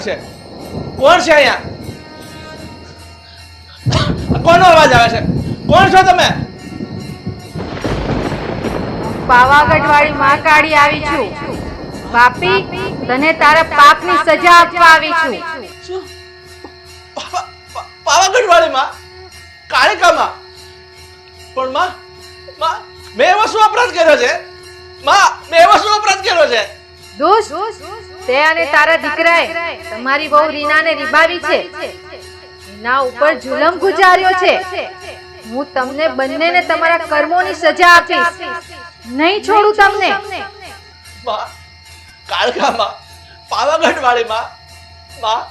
છે? કોણ છે અહીંયા? કોનો અવાજ આવે છે? કોણ છો તમે? પાવાગઢ વાળી મહાકાળી આવી છું. બાપી તને તારા પાપની સજા આપવા આવી છું. પાવાગઢ વાળી માં? કાળિકા માં? પણ માં માં મેં એવો શું અપરાધ કર્યો છે? માં મેં એવો શું અપરાધ કર્યો છે? દોસ્ત તે અને તારા દીકરાએ તમારી બહુ રીનાને રીબાવી છે. રીના ઉપર જુલમ ગુજાર્યો છે. હું તમને બંનેને તમારા કર્મોની સજા આપીશ. નહીં છોડું તમને. માં, કાળકામાં પાવાગઢ વાળીમાં માં,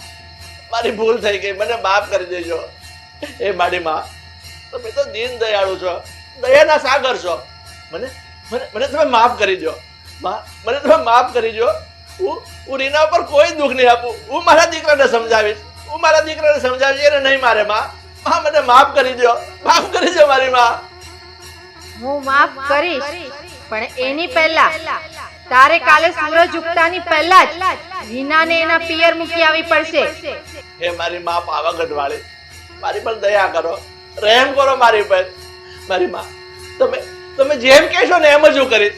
મારી ભૂલ થઈ ગઈ. મને માફ કરી દેજો. એ મારી માં, તમે તો દીન દયાળુ છો. દયાના સાગર છો. મને મને મને તમે માફ કરી દો માં, મને તમે માફ કરી દો હું હું રીના ઉપર કોઈ દુઃખ નહીં આપું. હું મારા દીકરાને સમજાવીશ. હું મારા દીકરાને સમજાવીશ. એને નહીં મારે માં. માં મને માફ કરી દો માફ કરી દો મારી માં. હું માફ કરીશ પણ એની પહેલા તારે કાલે સૂરજ ઉગતાની પહેલા જ રીનાને એના પિયર મૂકી આવી પડશે. હે મારી માં પાવાગઢ વાળી મારી પર દયા કરો. રહેમ કરો મારી પર. મારી માં તમે તમે જેમ કહેશો ને એમ જ હું કરીશ.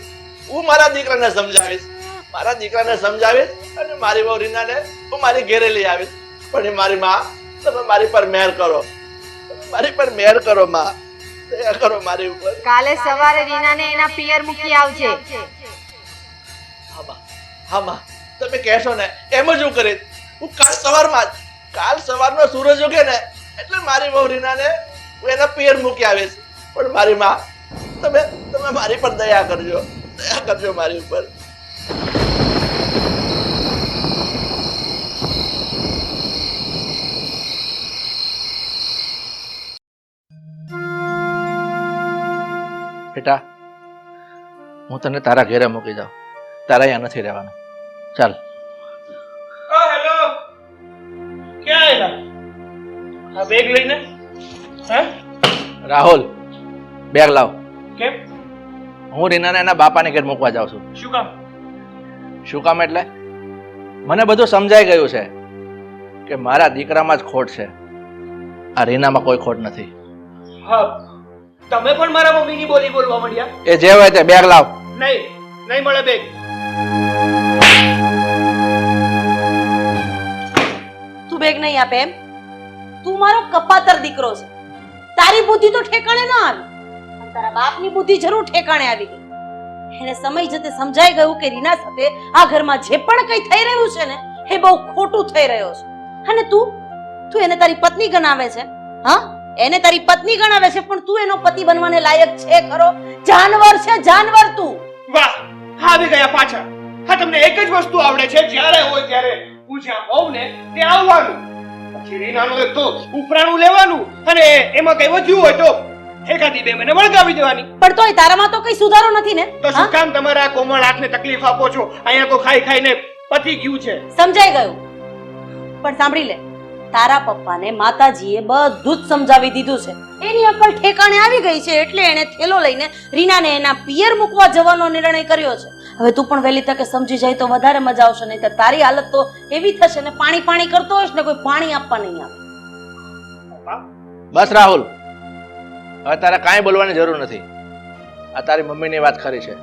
હું મારા દીકરાને સમજાવીશ. મારા દીકરાને સમજાવીશ અને મારી વહુ રીનાને હું મારી ઘેરે લઈ આવીશ. પણ એ મારી માં તમે મારી પર મહેર કરો. મારી પર મહેર કરો માં. દયા કરો મારી ઉપર. કાલે સવારે રીનાને એના પિયર મૂકી આવજે. હા માં. હા માં. તમે કહેશો ને એમ જ હું કરીશ. હું કાલ સવારમાં જ કાલ સવારનો સૂરજ ઉગે ને એટલે મારી વહુ રીનાને હું એના પિયર મૂકી આવીશ. પણ મારી માં તમે તમે મારી પર દયા કરજો. દયા કરજો મારી ઉપર. બેટા હું તને તારા ઘેરે મૂકી જાઉં. તારા અહીંયા નથી રહેવાનું. ચાલ. આ બેગ લઈને? હે? રાહુલ બેગ લાવ. કેમ? હું રીનાને એના બાપાને ઘેર મૂકવા જાઉં છું. શું કામ? શું કામ એટલે? મને બધું સમજાઈ ગયું છે કે મારા દીકરામાં જ ખોટ છે. આ રીનામાં કોઈ ખોટ નથી. હા તમે પણ મારા મમ્મીની બોલી બોલવા માંડ્યા? એ જે હોય તે બેગ લાવ. નહીં નહીં મળે બેગ. તું બેગ નહીં આપે એમ? તું મારો કપાતર દીકરો છે. તારી બુદ્ધિ તો ઠેકાણે ના આવી. પણ તારા બાપની બુદ્ધિ જરૂર ઠેકાણે આવી ગઈ. એને સમય જતે સમજાઈ ગયું કે રીના સાથે આ ઘરમાં જે પણ કંઈ થઈ રહ્યું છે ને એ બહુ ખોટું થઈ રહ્યો છે. અને તું તું એને તારી પત્ની ગણાવે છે હા? એને તારી પત્ની ગણાવે છે પણ તું એનો પતિ બનવાને લાયક છે ખરો? જાનવર છે જાનવર તું. વાહ આવી ગયા પાછા હા તમને એક જ વસ્તુ આવડે છે જ્યારે હોય ત્યારે હું જ્યાં હોઉં ને ત્યાં આવવાનું. પછી રીનાનું એક તો ઉપરાણું લેવાનું અને એમાં કઈ વધ્યું હોય તો એકાદી બે મને વળગાવી દેવાની. પણ તોય તારામાં તો કઈ સુધારો નથી ને? તો શું કામ તમારા કોમળ હાથને તકલીફ આપો છો? અહીંયા તો ખાઈ ખાઈને પતી ગયું છે. સમજાઈ ગયું. પણ સાંભળી લે. તારા પપ્પાને માતાજીએ બધું જ સમજાવી દીધું છે. એની અકલ ઠેકાણે આવી ગઈ છે એટલે એણે થેલો લઈને રીનાને એના પિયર મૂકવા જવાનો નિર્ણય કર્યો છે. હવે તું પણ વહેલી તકે સમજી જાય તો વધારે મજા આવશે નહીં તો તારી હાલત તો એવી થશે ને પાણી પાણી કરતો હોઈશ ને કોઈ પાણી આપવા નહીં આવે. બસ રાહુલ, હવે તારે કાંઈ બોલવાની જરૂર નથી. આ તારી મમ્મીની વાત ખરી છે.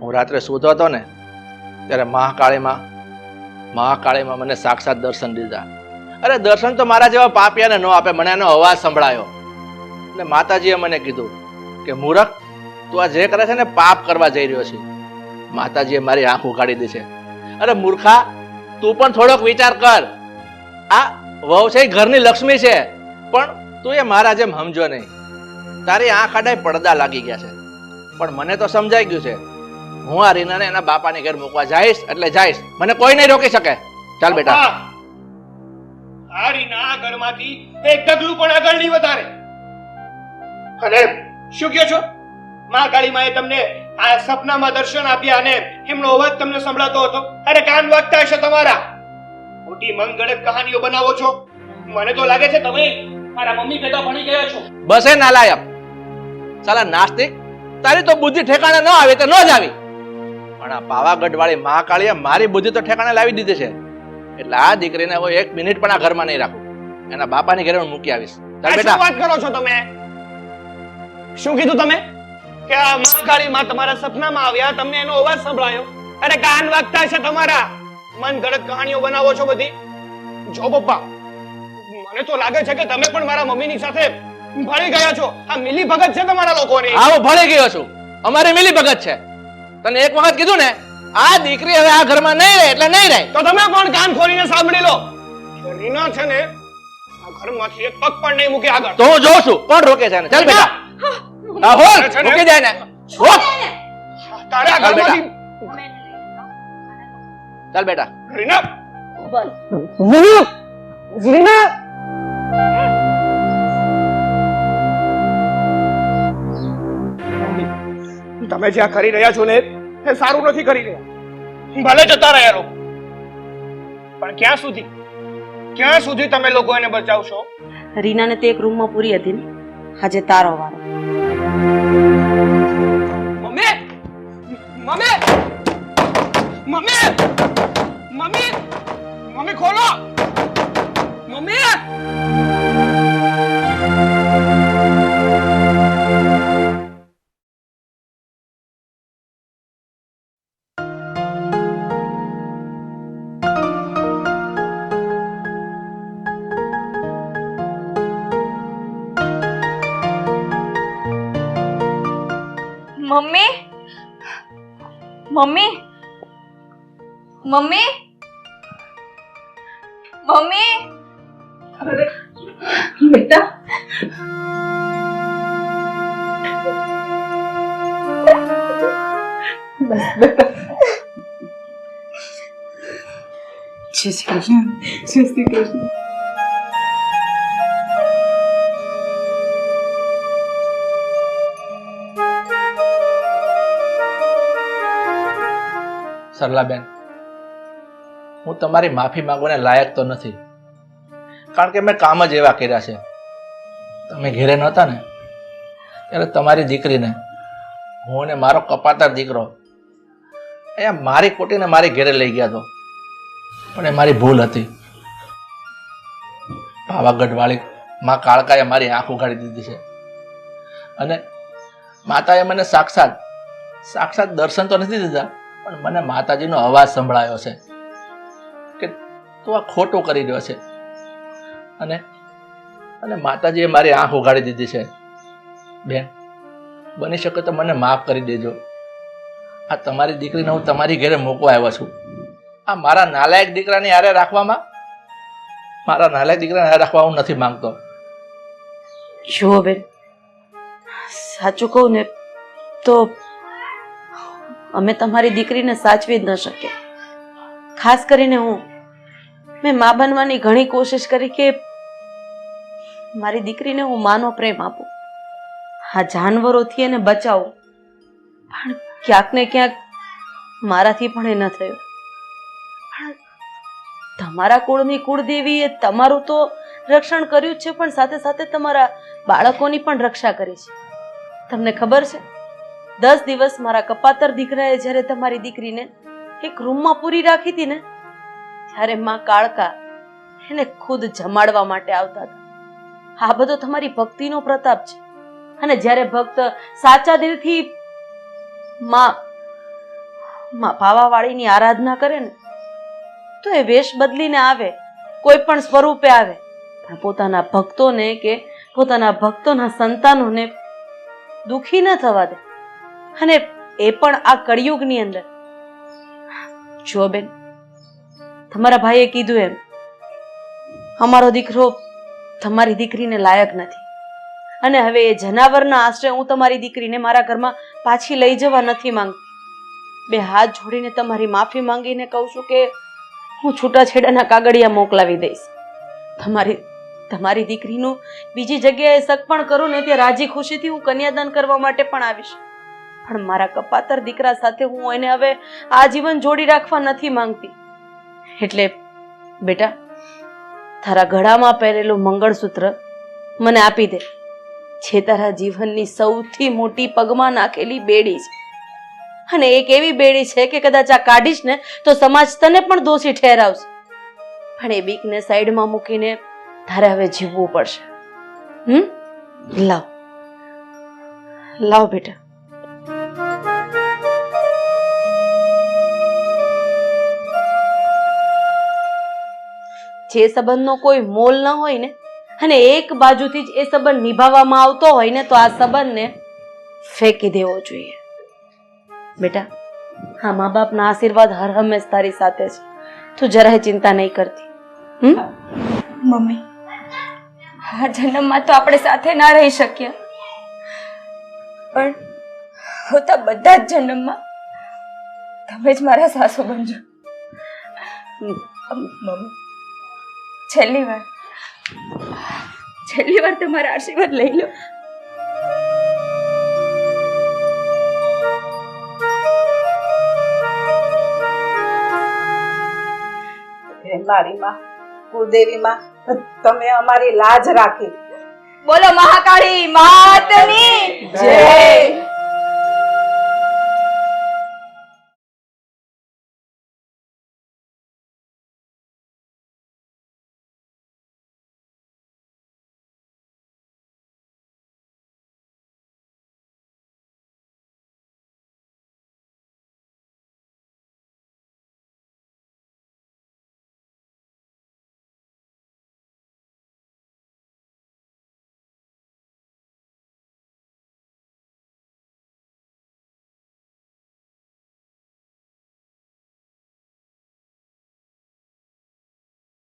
હું રાત્રે સૂતો હતો ને, ત્યારે મહાકાળીમાં મહાકાળીમાં મને સાક્ષાત દર્શન દીધા. અરે દર્શન તો મારા જેવા પાપિયાને ન આપે, મને એનો અવાજ સંભળાયો. એટલે માતાજીએ મને કીધું કે, મૂરખ, તું આ જે કરે છે ને, પાપ કરવા જઈ રહ્યો છે. માતાજીએ મારી આંખ ઉગાડી દી છે. અરે મૂર્ખા, તું પણ થોડોક વિચાર કર. આ વહુ છે ઘરની લક્ષ્મી છે, પણ તું એ મારા જેમ સમજો નહીં. તારી આંખ આડાય પડદા લાગી ગયા છે. પણ મને તો સમજાઈ ગયું છે. હું આ રીનાને એના બાપાને ઘેર મૂકવા જઈશ, એટલે જઈશ. મને કોઈ નહીં રોકી શકે. ચાલ બેટા. આ ઘરમાંથી એક ડગલું પણ આગળ નહીં વધારે. અને શું કહો છો? મા કાળીમાએ તમને આ સપનામાં દર્શન આપ્યા અને એમનો અવાજ તમને સંભળાતો હતો. અરે કાન વાગતા હશે તમારા. મોટી મંગળક કહાનીઓ બનાવો છો. મને તો લાગે છે તમે મારા મમ્મી ભેગા ભણી ગયા છો. બસ એ નાલાયક. સાલા નાસ્તિક, તારી તો બુદ્ધિ ઠેકાણે ન આવે તો ન જ આવી. પણ આ પાવાગઢ વાળી મહાકાળીએ મારી બુદ્ધિ તો ઠેકાણે લાવી દીધી છે. એટલે આ દીકરીને હવે એક મિનિટ પણ આ ઘરમાં નહીં રાખું. એના બાપાની ઘરે હું મૂકી આવીશ. ચાલ શું બેટા. વાત કરો છો તમે? શું કીધું તમે? કે આ મહાકાળી માં તમારા સપનામાં આવ્યા તમને એનો અવાજ સંભળાયો. અરે કાન વાગતા છે તમારા. મન ગળત કહાણીઓ બનાવો છો બધી. જો પપ્પા મને તો લાગે છે કે તમે પણ મારા મમ્મીની સાથે ભળી ગયા છો. આ મિલી ભગત છે તમારા લોકોની. આવો ભળી ગયો છું. અમારે મિલી ભગત છે. તને એક વખત કીધું ને આ દીકરી હવે આ ઘરમાં નહીં રહે એટલે નહીં રહે. તો તમે પણ કાન ખોલીને સાંભળી લો? કે રીના છે ને આ ઘરમાંથી એક પગ પણ નહીં મૂકે આગળ. તો હું જોઉં છું. કોણ રોકે છે ને ચાલ બેટા. હા. હોલ મૂકી જાય ને? હોલ. તારે આ ઘરમાંથી ચાલ બેટા. રીના. બસ તમે જ્યાં કરી રહ્યા છો ને એ સારું નથી કરી રહ્યા. ભલે જતા રહ્યા લોકો. પણ ક્યાં સુધી? ક્યાં સુધી તમે લોકો એને બચાવશો? રીનાને તે એક રૂમમાં પૂરી હતી ને? આજે તારો વારો. Mummy! Mummy! Mummy! Mummy! Mummy ખોલો! Mummy! Mummy? Mummy? Mummy? Mummy? બેટા. જય શ્રી કૃષ્ણ. જય શ્રી કૃષ્ણ. સરલાબેન, હું તમારી માફી માંગવાને લાયક તો નથી, કારણ કે મેં કામ જ એવા કર્યા છે. તમે ઘેરે નહોતા ને ત્યારે તમારી દીકરીને, હું અને મારો કપાતર દીકરો, અહીંયા મારી કોટીને મારી ઘેરે લઈ ગયા હતો પણ એ મારી ભૂલ હતી. પાવાગઢવાળી માં કાળકાએ મારી આંખ ઉઘાડી દીધી છે. અને માતાએ મને સાક્ષાત સાક્ષાત દર્શન તો નથી દીધા પણ મને માતાજીનો અવાજ સંભળાયો છે કે તું આ ખોટું કરી રહ્યો છે. અને અને માતાજીએ મારી આંખ ઉગાડી દીધી છે. બેન, બની શકે તો મને માફ કરી દેજો. આ તમારી દીકરીને હું તમારી ઘરે મૂકવા આવ્યો છું. આ મારા નાલાયક દીકરાને યારે રાખવામાં? મારા નાલાયક દીકરાને યારે રાખવા હું નથી માંગતો. જુઓ બેન, સાચું કહું ને, તો અમે તમારી દીકરીને સાચવી જ ન શકીએ. ખાસ કરીને હું. મેં મા બનવાની ઘણી કોશિશ કરી કે મારી દીકરીને હું માનો પ્રેમ આપું. આ જાનવરોથી એને બચાવું. પણ ક્યાંક ને ક્યાંક મારાથી પણ એ ન થયું. તમારા કુળની કુળદેવીએ તમારું તો રક્ષણ કર્યું છે, પણ સાથે સાથે તમારા બાળકોની પણ રક્ષા કરી છે. તમને ખબર છે? દસ દિવસ મારા કપાતર દીકરાએ જ્યારે તમારી દીકરીને એક રૂમમાં પૂરી રાખી હતી ને, ત્યારે માં કાળકા એને ખુદ જમાડવા માટે આવતા હતા. આ બધો તમારી ભક્તિનો પ્રતાપ છે. અને જ્યારે ભક્ત સાચા દિલથી માં માં પાવાવાળીની આરાધના કરે ને, તો એ વેશ બદલીને આવે, કોઈ પણ સ્વરૂપે આવે. પણ પોતાના ભક્તોને કે પોતાના ભક્તોના સંતાનોને દુખી ન થવા દે. અને એ પણ આ કળિયુગની અંદર. જો બેન, તમારા ભાઈએ કીધું એમ, અમારો દીકરો તમારી દીકરીને લાયક નથી. અને હવે એ જનાવરના આશરે હું તમારી દીકરીને મારા ઘરમાં પાછી લઈ જવા નથી માંગતી. બે હાથ જોડીને તમારી માફી માંગીને કહું છું કે હું છૂટાછેડાના કાગળિયા મોકલાવી દઈશ. તમારી તમારી દીકરીનું બીજી જગ્યાએ સગપણ કરું ને ત્યાં રાજી ખુશીથી હું કન્યાદાન કરવા માટે પણ આવીશ. પણ મારા કપાતર દીકરા સાથે હું એને હવે આજીવન જોડી રાખવા નથી માંગતી. એટલે બેટા, તારા ગળામાં પહેરેલું મંગળસૂત્ર મને આપી દે. જે તારા જીવનની સૌથી મોટી પગમાં નાખેલી બેડી છે. અને એક એવી બેડી છે કે કદાચ આ કાઢીશ ને તો સમાજ તને પણ દોષી ઠેરાવશે. અને એ બીકને સાઈડમાં મૂકીને તારે હવે જીવવું પડશે. હમ? લાવ. લાવ બેટા. જે સંબંધનો કોઈ મોલ ન હોય ને અને એક બાજુથી જ એ સંબંધ નિભાવવામાં આવતો હોય ને તો આ સંબંધને ફેંકી દેવો જોઈએ. બેટા હા મા બાપના આશીર્વાદ હર હંમેશ તારી સાથે છે. તું જરાય ચિંતા નહીં કરતી. હમ? મમ્મી આ જન્મમાં તો આપણે સાથે ના રહી શક્યા પણ હોતા બધા જ જન્મમાં તમે જ મારા સાસુ બનજો. મમ્મી. છેલ્લી વાર. છેલ્લી વાર તમારા આશીર્વાદ લઈ લો. મારી માં કુળદેવી માં તમે અમારી લાજ રાખી. બોલો મહાકાળી માતની જય.